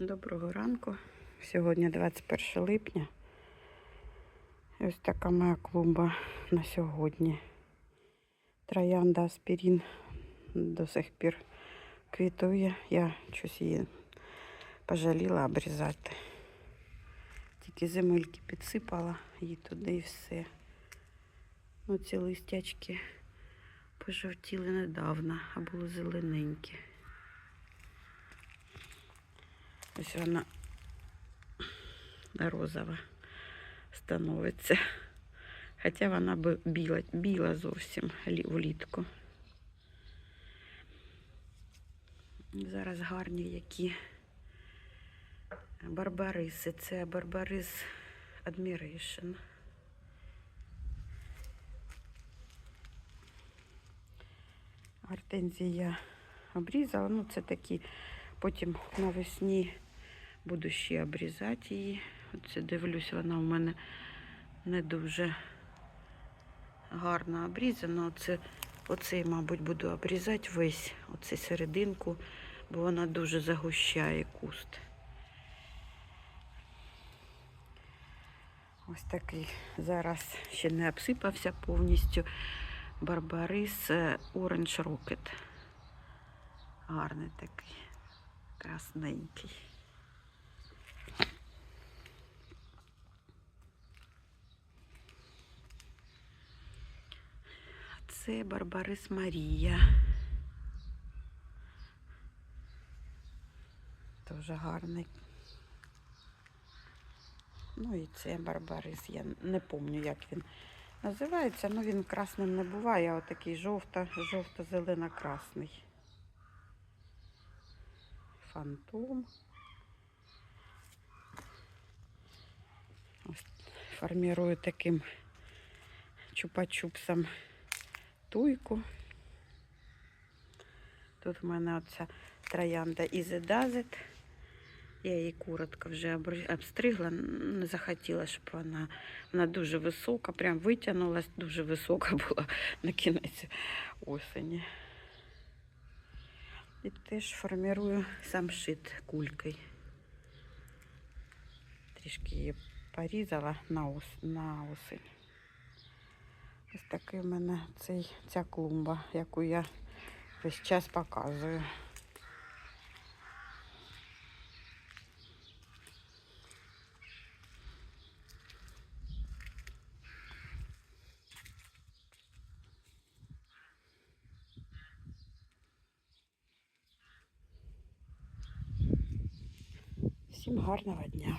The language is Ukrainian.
Доброго ранку. Сьогодні 21 липня. Ось така моя клумба на сьогодні. Троянда аспірін до сих пір квітує. Я щось її пожаліла обрізати. Тільки земельки підсипала її туди і все. Ну, ці листячки пожовтіли недавно, а були зелененькі. Ось вона розова становиться. Хоча вона би біла, біла зовсім влітку. Зараз гарні які барбариси. Це барбарис Admiration. Гортензії я обрізала. Ну, це такі. Потім навесні буду ще обрізати її. Оце дивлюсь, вона в мене не дуже гарно обрізана. Оце, оцей, мабуть, буду обрізати весь, оце серединку, бо вона дуже загущає куст. Ось такий зараз ще не обсипався повністю. Барбарис е, Orange Rocket. Гарний такий, красненький. А Це Барбарис Марія. Дуже гарний. Ну і це Барбарис. Я не пам'ятаю, як він називається. Ну він красним не буває, а отакий жовто, жовто-зелено-красний. Фантом. Ось формірую таким чупа-чупсом туйку. Тут в мене оця троянда Ізедазит. Я її коротко вже обстригла, не захотіла, щоб вона, вона дуже висока, прям витягнулась, дуже висока була на кінець осені. І теж формірую самшит кулькою. Трішки її порізала на осень. Ось такий в мене цей, ця клумба, яку я весь час показую. Всім гарного дня.